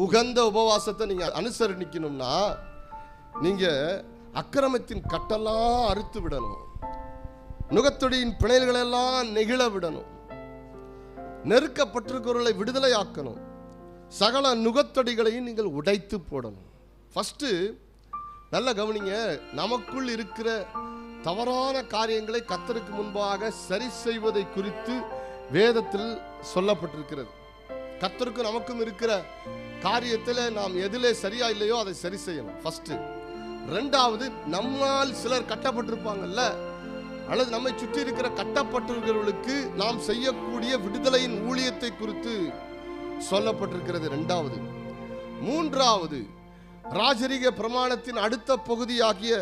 உகந்த உபவாசத்தை நீங்கள் அனுசரணிக்கணும்னா நீங்கள் அக்கிரமத்தின் கட்டெல்லாம் அறுத்து விடணும். நுகத்தொடியின் பிணைல்களெல்லாம் நெகிழ விடணும். நெருக்கப்பட்டிருக்கிறவர்களை விடுதலையாக்கணும். சகல நுகத்தொடிகளையும் நீங்கள் உடைத்து போடணும். ஃபஸ்ட்டு நல்ல கவனிங்க நமக்குள் இருக்கிற தவறான காரியங்களை கத்தருக்கு முன்பாக சரி செய்வதை குறித்து வேதத்தில் சொல்லப்பட்டிருக்கிறது. கத்தருக்கும் நமக்கும் இருக்கிற காரியத்தில் நாம் எதிலே சரியா இல்லையோ அதை சரி செய்யணும். ஃபஸ்ட்டு ரெண்டாவது நம்மால் சிலர் கட்டப்பட்டிருப்பாங்கல்ல? அல்லது நம்மை சுற்றி இருக்கிற கட்டப்பட்டிருக்கிறவர்களுக்கு நாம் செய்யக்கூடிய விடுதலையின் ஊழியத்தை குறித்து சொல்லப்பட்டிருக்கிறது ரெண்டாவது. மூன்றாவது ராஜரிக பிரமாணத்தின் அடுத்த பகுதியாகிய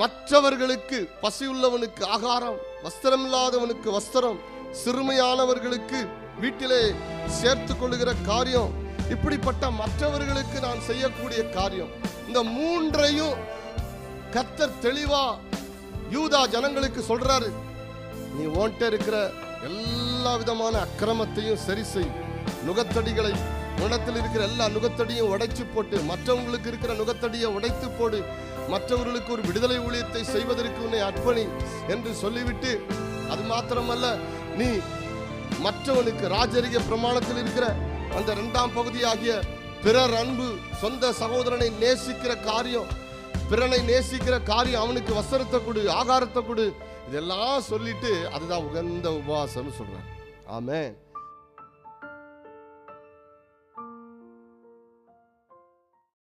மற்றவர்களுக்கு பசியுள்ளவனுக்கு ஆகாரம் வஸ்திரமில்லாதவனுக்கு வஸ்திரம் சிறுமையானவர்களுக்கு வீட்டிலே சேர்த்து கொள்ளுகிற காரியம் இப்படிப்பட்ட மற்றவர்களுக்கு நான் செய்யக்கூடிய காரியம். இந்த மூன்றையும் கத்தர் தெளிவா யூதா ஜனங்களுக்கு சொல்றாரு. நீ ஓன்ட்ட இருக்கிற எல்லா விதமான அக்கிரமத்தையும் சரி செய். நுகத்தடிகளை உனத்தில் இருக்கிற எல்லா நுகத்தடியும் உடைச்சு போட்டு மற்றவங்களுக்கு இருக்கிற நுகத்தடியை உடைத்து போடு. மற்றவர்களுக்கு ஒரு விடுதலை ஊழியத்தை செய்வதற்கு உன்னை அர்ப்பணி என்று சொல்லிவிட்டு அது மாத்திரமல்ல நீ மற்றவனுக்கு ராஜரிக பிரமாணத்தில் இருக்கிற அந்த இரண்டாம் பகுதியாகிய பிறர் அன்பு சொந்த சகோதரனை நேசிக்கிற காரியம் பிறனை நேசிக்கிற காரியம் அவனுக்கு வசரத்தை கொடு ஆகாரத்தை கொடு இதெல்லாம் சொல்லிட்டு அதுதான் உகந்த உபவாசம்னு சொல்றார். ஆமே